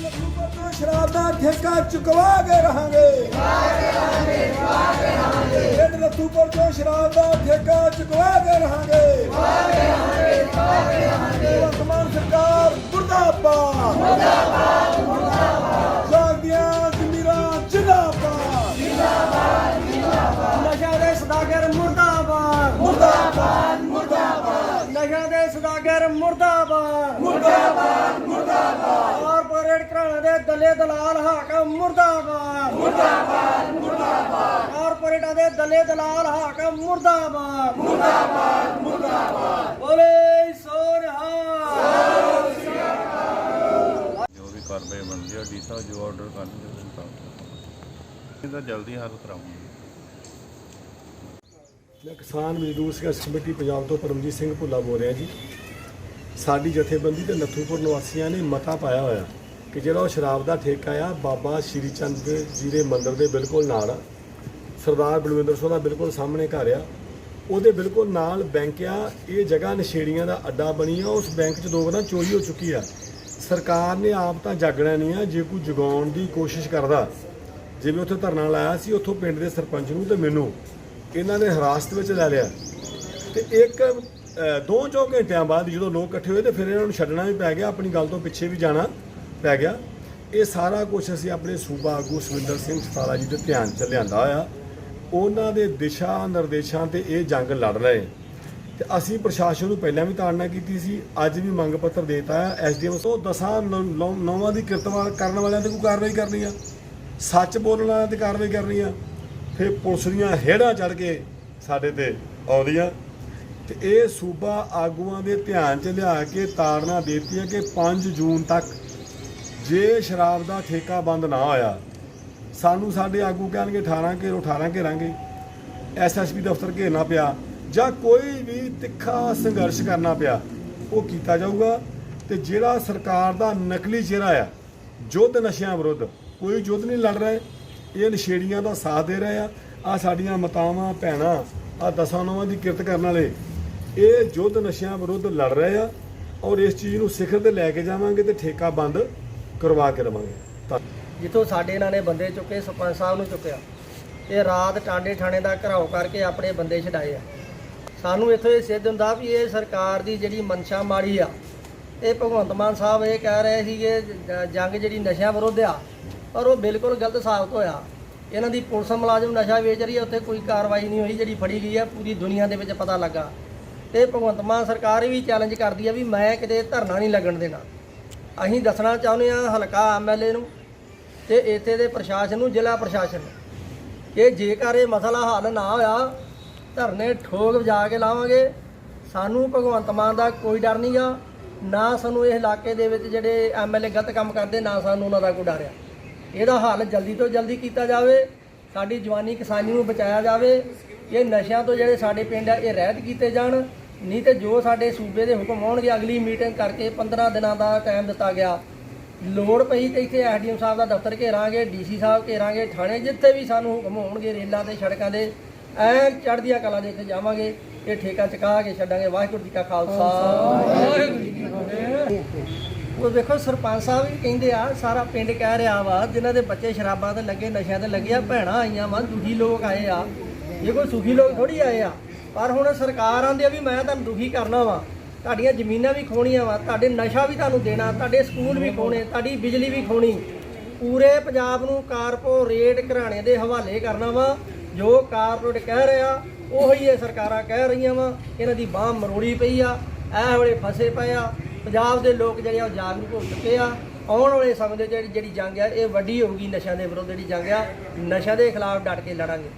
ਲਖੂਪੁਰ ਤੋਂ ਸ਼ਰਾਬ ਦਾ ਠੇਕਾ ਚੁਕਵਾ ਕੇ ਰਹਾਂਗੇ ਪਿੰਡ ਲਖੂਪੁਰ ਤੋਂ ਸ਼ਰਾਬ ਦਾ ਠੇਕਾ ਚੁਕਵਾ ਕੇ ਰਹਾਂਗੇ ਵਰਤਮਾਨ ਸਰਕਾਰ ਮੁਰਦਾਬਾਦ ਮੁਰਦਾਬਾਦ ਜਾਗਦੀਆਂ ਜ਼ਮੀਰਾਂ ਜਿੰਦਾਬਾਦ ਨਸ਼ਾ ਦੇ ਸਦਾਗਰ ਮੁਰਦਾਬਾਦ ਮੁਰਦਾਬਾਦ ਮੁਰਦਾਬਾਦ ਨਸ਼ਾ ਦੇ ਸਦਾਗਰ ਮੁਰਦਾਬਾਦ ਮੁਰਦਾਬਾਦ ਮੁਰਦਾਬਾਦ ਕਾਰਪੋਰੇਟ ਘਰਾਣੇ ਦੇ ਦਲੇ ਦਲਾਲ ਹਾਕਮ ਮੁਰਦਾਬਾਦ। ਮੁਰਦਾਬਾਦ ਮੁਰਦਾਬਾਦ। ਕਾਰਪੋਰੇਟਾਂ ਦੇ ਦਲੇ ਦਲਾਲ ਹਾਕਮ ਮੁਰਦਾਬਾਦ। ਮੁਰਦਾਬਾਦ ਮੁਰਦਾਬਾਦ। ਬੋਲੇ ਸੋਨਹਾ ਜੋ ਵੀ ਕਾਰਵਾਈ ਬਣਦੀ ਹੈ ਡੀ ਸਾਹਿਬ ਜੋ ਆਰਡਰ ਕਰਨਗੇ ਉਸ ਮੁਤਾਬਕ ਇਹਦਾ ਜਲਦੀ ਹੱਲ ਕਰਾਵਾਂਗੇ ਮੈਂ ਕਿਸਾਨ ਮਜ਼ਦੂਰ ਸੰਘਰਸ਼ ਕਮੇਟੀ ਪੰਜਾਬ ਤੋਂ ਪਰਮਜੀਤ ਸਿੰਘ ਭੁੱਲਾ ਬੋਲ ਰਿਹਾ ਜੀ। ਸਾਡੀ ਜਥੇਬੰਦੀ ਤੇ ਨੱਥੂਪੁਰ ਨਿਵਾਸੀਆਂ ਨੇ ਮਤਾ ਪਾਇਆ ਹੋਇਆ। ਕਿ ਜਿਹੜਾ ਉਹ ਸ਼ਰਾਬ ਦਾ ਠੇਕਾ ਆ, ਬਾਬਾ ਸ਼੍ਰੀ ਚੰਦ ਜੀ ਦੇ ਮੰਦਿਰ ਦੇ ਬਿਲਕੁਲ ਨਾਲ ਆ। ਸਰਦਾਰ ਬਲਵਿੰਦਰ ਸਿੰਘ ਦਾ ਬਿਲਕੁਲ ਸਾਹਮਣੇ ਘਰ ਆ। ਉਹਦੇ ਬਿਲਕੁਲ ਨਾਲ ਬੈਂਕ ਆ। ਇਹ ਜਗ੍ਹਾ ਨਸ਼ੇੜੀਆਂ ਦਾ ਅੱਡਾ ਬਣੀ ਆ। ਉਸ ਬੈਂਕ 'ਚ ਦੋ ਵਾਰਾਂ ਚੋਰੀ ਹੋ ਚੁੱਕੀ ਆ। ਸਰਕਾਰ ਨੇ ਆਪ ਤਾਂ ਜਾਗਣਾ ਨਹੀਂ ਆ, ਜੇ ਕੋਈ ਜਗਾਉਣ ਦੀ ਕੋਸ਼ਿਸ਼ ਕਰਦਾ। ਜਿਵੇਂ ਉੱਥੇ ਧਰਨਾ ਲਾਇਆ ਸੀ, ਉੱਥੋਂ ਪਿੰਡ ਦੇ ਸਰਪੰਚ ਨੂੰ ਤੇ ਮੈਨੂੰ। ਇਹਨਾਂ ਨੇ ਹਿਰਾਸਤ ਵਿੱਚ ਲੈ ਲਿਆ। ਤੇ ਇੱਕ ਦੋ ਚੌ ਘੰਟਿਆਂ ਬਾਅਦ ਜਦੋਂ ਲੋਕ ਇਕੱਠੇ ਹੋਏ ਤੇ ਫਿਰ ਇਹਨਾਂ ਨੂੰ ਛੱਡਣਾ ਵੀ ਪੈ ਗਿਆ, ਆਪਣੀ ਗੱਲ ਤੋਂ ਪਿੱਛੇ ਵੀ ਜਾਣਾ। ਪੈ ਗਿਆ। ਇਹ ਸਾਰਾ ਕੁਝ ਅਸੀਂ ਆਪਣੇ ਸੂਬਾ ਆਗੂ ਸੁਰਿੰਦਰ ਸਿੰਘ ਸਤਾਲਾ ਜੀ ਦੇ ਧਿਆਨ ਚ ਲਿਆਂਦਾ ਹੋਇਆ। ਉਹਨਾਂ ਦੇ ਦਿਸ਼ਾ ਨਿਰਦੇਸ਼ਾਂ ਤੇ ਇਹ ਜੰਗ ਲੜ ਰਹੇ। ਤੇ ਅਸੀਂ ਪ੍ਰਸ਼ਾਸਨ ਨੂੰ ਪਹਿਲਾਂ ਵੀ ਤਾੜਨਾ ਕੀਤੀ ਸੀ, ਅੱਜ ਵੀ ਮੰਗ ਪੱਤਰ ਦੇਤਾ ਹੈ। ਐਸਡੀਐਮ ਤੋਂ ਦਸਾਂ ਨੌ- ਨੌ- ਨੌਵਾਂ ਦੀ ਕਿਰਤਵਾਰ ਕਰਨ ਵਾਲਿਆਂ ਤੇ ਕੋਈ ਕਾਰਵਾਈ ਕਰਨੀ ਆ? ਸੱਚ ਬੋਲਣ ਵਾਲਿਆਂ ਤੇ ਕਾਰਵਾਈ ਕਰਨੀ ਆ? ਫਿਰ ਪੁਲਿਸ ਦੀਆਂ ਹੇੜਾਂ ਚੜ ਕੇ ਸਾਡੇ ਤੇ ਆਉਂਦੀਆਂ। ਤੇ ਇਹ ਸੂਬਾ ਆਗੂਆਂ ਦੇ ਧਿਆਨ 'ਚ ਲਿਆ ਕੇ ਤਾੜਨਾ ਦੇਤੀ ਹੈ ਕਿ 5 ਜੂਨ ਤੱਕ ਜੇ ਸ਼ਰਾਬ ਦਾ ਠੇਕਾ ਬੰਦ ਨਾ ਹੋਇਆ ਸਾਨੂੰ ਸਾਡੇ ਆਗੂ ਕਹਿਣਗੇ 18 ਘੇਰੋ 18 ਘੇਰਾਂਗੇ। ਐਸਐਸਪੀ ਦਫ਼ਤਰ ਘੇਰਨਾ ਪਿਆ ਜਾਂ ਕੋਈ ਵੀ ਤਿੱਖਾ ਸੰਘਰਸ਼ ਕਰਨਾ ਪਿਆ, ਉਹ ਕੀਤਾ ਜਾਊਗਾ। ਤੇ ਜਿਹੜਾ ਸਰਕਾਰ ਦਾ ਨਕਲੀ ਚਿਹਰਾ ਆ ਯੁੱਧ ਨਸ਼ਿਆਂ ਵਿਰੁੱਧ, ਕੋਈ ਯੁੱਧ ਨਹੀਂ ਲੜ ਰਹੇ। ਇਹ ਨਸ਼ੇੜੀਆਂ ਦਾ ਸਾਥ ਦੇ ਰਹੇ ਆ। ਆ ਸਾਡੀਆਂ ਮਾਤਾਵਾਂ, ਭੈਣਾਂ ਆ ਦਸਾਂ ਨੌਵਾਂ ਦੀ ਕਿਰਤ ਕਰਨ ਵਾਲੇ, ਇਹ ਯੁੱਧ ਨਸ਼ਿਆਂ ਵਿਰੁੱਧ ਲੜ ਰਹੇ ਆ। ਔਰ ਇਸ ਚੀਜ਼ ਨੂੰ ਸਿਖਰ ਤੇ ਲੈ ਕੇ ਜਾਵਾਂਗੇ ਤੇ ਠੇਕਾ ਬੰਦ ਕਰਵਾ ਕੇ ਰਵਾਂਗੇ ਜਿੱਥੋਂ ਸਾਡੇ ਇਹਨਾਂ ਨੇ ਬੰਦੇ ਚੁੱਕੇ, ਸਰਪੰਚ ਸਾਹਿਬ ਨੂੰ ਚੁੱਕਿਆ। ਇਹ ਰਾਤ ਟਾਂਡੇ ਥਾਣੇ ਦਾ ਘਰਾਓ ਕਰਕੇ ਆਪਣੇ ਬੰਦੇ ਛਡਾਏ ਆ। ਸਾਨੂੰ ਇੱਥੋਂ ਇਹ ਸਿੱਧ ਹੁੰਦਾ ਵੀ ਇਹ ਸਰਕਾਰ ਦੀ ਜਿਹੜੀ ਮਨਸ਼ਾ ਮਾੜੀ ਆ, ਇਹ ਭਗਵੰਤ ਮਾਨ ਸਾਹਿਬ ਇਹ ਕਹਿ ਰਹੇ ਸੀ ਕਿ ਜੰਗ ਜਿਹੜੀ ਨਸ਼ਿਆਂ ਵਿਰੁੱਧ ਆ, ਪਰ ਉਹ ਬਿਲਕੁਲ ਗਲਤ ਸਾਬਤ ਹੋਇਆ। ਇਹਨਾਂ ਦੀ ਪੁਲਿਸ ਮੁਲਾਜ਼ਮ ਨਸ਼ਾ ਵੇਚ ਰਹੀ ਹੈ ਉੱਥੇ ਕੋਈ ਕਾਰਵਾਈ ਨਹੀਂ ਹੋਈ ਜਿਹੜੀ ਫੜੀ ਗਈ ਆ, ਪੂਰੀ ਦੁਨੀਆ ਦੇ ਵਿੱਚ ਪਤਾ ਲੱਗਾ। ਤੇ ਭਗਵੰਤ ਮਾਨ ਸਰਕਾਰ ਵੀ ਚੈਲੰਜ ਕਰਦੀ ਹੈ ਵੀ ਮੈਂ ਕਿਤੇ ਧਰਨਾ ਨਹੀਂ ਲੱਗਣ ਦੇਣਾ। ਅਸੀਂ ਦੱਸਣਾ ਚਾਹੁੰਦੇ ਹਾਂ ਹਲਕਾ ਐਮਐਲਏ ਨੂੰ ਤੇ ਇੱਥੇ ਦੇ ਪ੍ਰਸ਼ਾਸਨ ਨੂੰ, ਜ਼ਿਲ੍ਹਾ ਪ੍ਰਸ਼ਾਸਨ ਨੂੰ ਕਿ ਜੇਕਰ ਇਹ ਮਸਲਾ ਹੱਲ ਨਾ ਹੋਇਆ, ਧਰਨੇ ਠੋਕ ਵਜਾ ਕੇ ਲਾਵਾਂਗੇ। ਸਾਨੂੰ ਭਗਵੰਤ ਮਾਨ ਦਾ ਕੋਈ ਡਰ ਨਹੀਂਗਾ ਨਾ ਸਾਨੂੰ ਇਹ ਇਲਾਕੇ ਦੇ ਵਿੱਚ ਜਿਹੜੇ ਐਮਐਲਏ ਗਲਤ ਕੰਮ ਕਰਦੇ, ਨਾ ਸਾਨੂੰ ਉਹਨਾਂ ਦਾ ਕੋਈ ਡਰ ਆ। ਇਹਦਾ ਹੱਲ ਜਲਦੀ ਤੋਂ ਜਲਦੀ ਕੀਤਾ ਜਾਵੇ। ਸਾਡੀ ਜਵਾਨੀ ਕਿਸਾਨੀ ਨੂੰ ਬਚਾਇਆ ਜਾਵੇ। ਇਹ ਨਸ਼ਿਆਂ ਤੋਂ ਜਿਹੜੇ ਸਾਡੇ ਪਿੰਡ ਆ, ਇਹ ਰਹਿਤ ਕੀਤੇ ਜਾਣ। ਨਹੀਂ ਤੇ ਜੋ ਸਾਡੇ ਸੂਬੇ ਦੇ ਹੁਕਮ ਆਉਣਗੇ ਅਗਲੀ ਮੀਟਿੰਗ ਕਰਕੇ 15 ਦਿਨਾਂ ਦਾ ਟਾਈਮ ਦਿੱਤਾ ਗਿਆ। ਲੋੜ ਪਈ ਤੇ ਇੱਥੇ ਐਸਡੀਐਮ ਸਾਹਿਬ ਦਾ ਦਫ਼ਤਰ ਘੇਰਾਂਗੇ ਡੀਸੀ ਸਾਹਿਬ ਘੇਰਾਂਗੇ ਥਾਣੇ ਜਿੱਥੇ ਵੀ ਸਾਨੂੰ ਹੁਕਮ ਹੋਣਗੇ ਰੇਲਾਂ ਤੇ ਸੜਕਾਂ ਦੇ ਐ ਚੜ੍ਹਦੀਆਂ ਕਲਾਂ ਦੇ ਇੱਥੇ ਜਾਵਾਂਗੇ ਇਹ ਠੇਕਾ ਚੁਕਾ ਕੇ ਛੱਡਾਂਗੇ। ਵਾਹਿਗੁਰੂ ਜੀ ਕਾ ਖਾਲਸਾ। ਵਾਹਿਗੁਰੂ ਜੀ ਕੀ ਫਤਿਹ। ਉਹ ਦੇਖੋ ਸਰਪੰਚ ਸਾਹਿਬ ਵੀ ਕਹਿੰਦੇ ਆ ਸਾਰਾ ਪਿੰਡ ਕਹਿ ਰਿਹਾ ਵਾ ਜਿਨ੍ਹਾਂ ਦੇ ਬੱਚੇ ਸ਼ਰਾਬਾਂ ਤੇ ਲੱਗੇ ਨਸ਼ਿਆਂ ਤੇ ਲੱਗੇ ਆ ਭੈਣਾਂ ਆਈਆਂ ਵਾ ਦੁਖੀ ਲੋਕ ਆਏ ਆ। ਇਹ ਕੋਈ ਸੁਖੀ ਲੋਕ ਥੋੜੀ ਆਏ ਆ। ਪਰ ਹੁਣ ਸਰਕਾਰ ਆਂਦੀ ਆ ਵੀ ਮੈਂ ਤੁਹਾਨੂੰ ਦੁਖੀ ਕਰਨਾ ਵਾ, ਤੁਹਾਡੀਆਂ ਜ਼ਮੀਨਾਂ ਵੀ ਖੋਣੀਆਂ ਵਾ, ਤੁਹਾਡੇ ਨਸ਼ਾ ਵੀ ਤੁਹਾਨੂੰ ਦੇਣਾ, ਤੁਹਾਡੇ ਸਕੂਲ ਵੀ ਖੋਣੇ, ਤੁਹਾਡੀ ਬਿਜਲੀ ਵੀ ਖੋਣੀ। ਪੂਰੇ ਪੰਜਾਬ ਨੂੰ ਕਾਰਪੋਰੇਟ ਘਰਾਣੇ ਦੇ ਹਵਾਲੇ ਕਰਨਾ ਵਾ, ਜੋ ਕਾਰਪੋਰੇਟ ਕਹਿ ਰਿਹਾ, ਉਹੀ ਇਹ ਸਰਕਾਰਾਂ ਕਹਿ ਰਹੀਆਂ ਵਾ, ਇਹਨਾਂ ਦੀ ਬਾਹ ਮਰੋੜੀ ਪਈ ਆ ਐ ਵੇਲੇ ਫਸੇ ਪਏ ਆ। ਪੰਜਾਬ ਦੇ ਲੋਕ ਜਿਹੜੇ ਆ ਉਹ ਜਾਗਰੂਕ ਹੋ ਚੁੱਕੇ ਆ। ਆਉਣ ਵਾਲੇ ਸਮੇਂ ਦੇ ਜਿਹੜੀ ਜਿਹੜੀ ਜੰਗ ਆ, ਇਹ ਵੱਡੀ ਹੋਊਗੀ ਨਸ਼ਿਆਂ ਦੇ ਵਿਰੁੱਧ ਜਿਹੜੀ ਜੰਗ ਆ, ਨਸ਼ਿਆਂ ਦੇ ਖਿਲਾਫ ਡਟ ਕੇ ਲੜਾਂਗੇ।